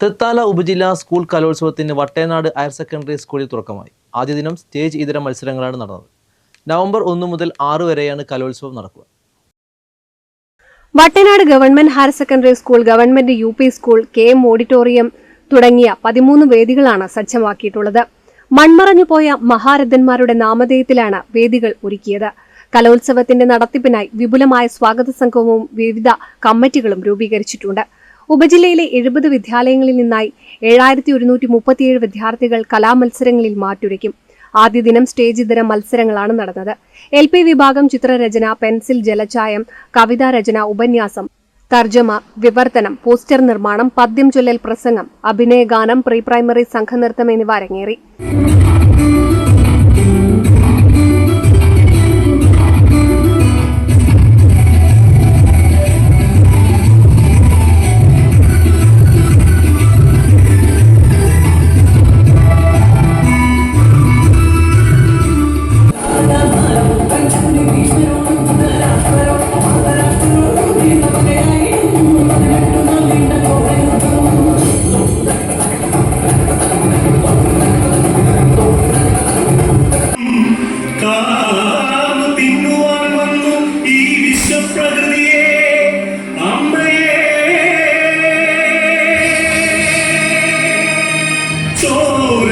തൃത്താല ഉപജില്ലാ സ്കൂൾ കലോത്സവത്തിന് Vattenad higher secondary സ്കൂളിൽ തുടക്കമായി. ആദ്യ ദിനം സ്റ്റേജ് ഇതര മത്സരങ്ങളാണ് നടന്നത്. നവംബർ ഒന്ന് മുതൽ ആറ് വരെയാണ് കലോത്സവം നടക്കുക. Vattenad government higher secondary school government U P school K M auditorium തുടങ്ങിയ പതിമൂന്ന് വേദികളാണ് സജ്ജമാക്കിയിട്ടുള്ളത്. മൺമറഞ്ഞുപോയ മഹാരഥന്മാരുടെ നാമധേയത്തിലാണ് വേദികൾ ഒരുക്കിയത്. കലോത്സവത്തിന്റെ നടത്തിപ്പിനായി വിപുലമായ സ്വാഗത സംഘവും വിവിധ കമ്മിറ്റികളും രൂപീകരിച്ചിട്ടുണ്ട്. ഉപജില്ലയിലെ എഴുപത് വിദ്യാലയങ്ങളിൽ നിന്നായി ഏഴായിരത്തി ഒരുന്നൂറ്റി മുപ്പത്തിയേഴ് വിദ്യാർത്ഥികൾ കലാമത്സരങ്ങളിൽ മാറ്റുരയ്ക്കും. ആദ്യ ദിനം സ്റ്റേജ് ഇതര മത്സരങ്ങളാണ് നടന്നത്. എൽ പി വിഭാഗം ചിത്രരചന പെൻസിൽ ജലച്ചായം കവിതാ രചന ഉപന്യാസം തർജമ വിവർത്തനം പോസ്റ്റർ നിർമ്മാണം പദ്യം ചൊല്ലൽ പ്രസംഗം അഭിനയഗാനം പ്രീ പ്രൈമറി സംഘനൃത്തം എന്നിവ അരങ്ങേറി.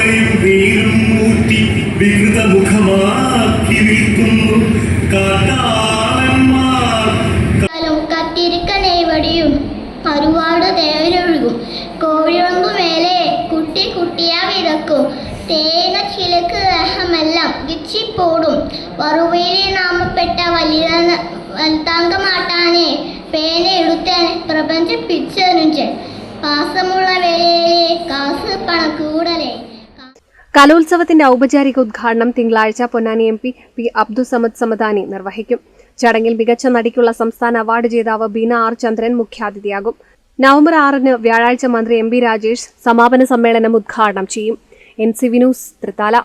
ചോരയും വീറും മൂട്ടി വികൃതമുഖമാക്കി വിൽക്കുന്നു. കാട്ടാളന്മാർ കാലം കത്തിരിക്കനേവടിയും ഒരുപാട് തേവരൊഴുകും കോഴികൾക്കു മേലെ കുട്ടി കുട്ടിയാ വിതക്കും. തേങ്ങ ചിലക്ക് ദേഹമെല്ലാം വിച്ചിപ്പോടും. വറുവയിലെ നാമപ്പെട്ട വലിയ വലുതാങ്കമാട്ടാനെ പേന എടുത്തേനെ പ്രപഞ്ചം പിച്ചെറിഞ്ച് പാസമുള്ള വേലയിലെ കാസ് പണക്കൂടലേ. കലോത്സവത്തിന്റെ ഔപചാരിക ഉദ്ഘാടനം തിങ്കളാഴ്ച Ponnani M P P Abdussamad Samadani നിർവഹിക്കും. ചടങ്ങിൽ മികച്ച നടിക്കുള്ള സംസ്ഥാന അവാർഡ് ജേതാവ് ബീന ആർ ചന്ദ്രൻ മുഖ്യാതിഥിയാകും. നവംബർ ആറിന് വ്യാഴാഴ്ച മന്ത്രി എം ബി രാജേഷ് സമാപന സമ്മേളനം ഉദ്ഘാടനം ചെയ്യും. എൻ സി വിനൂസ് തൃത്താല.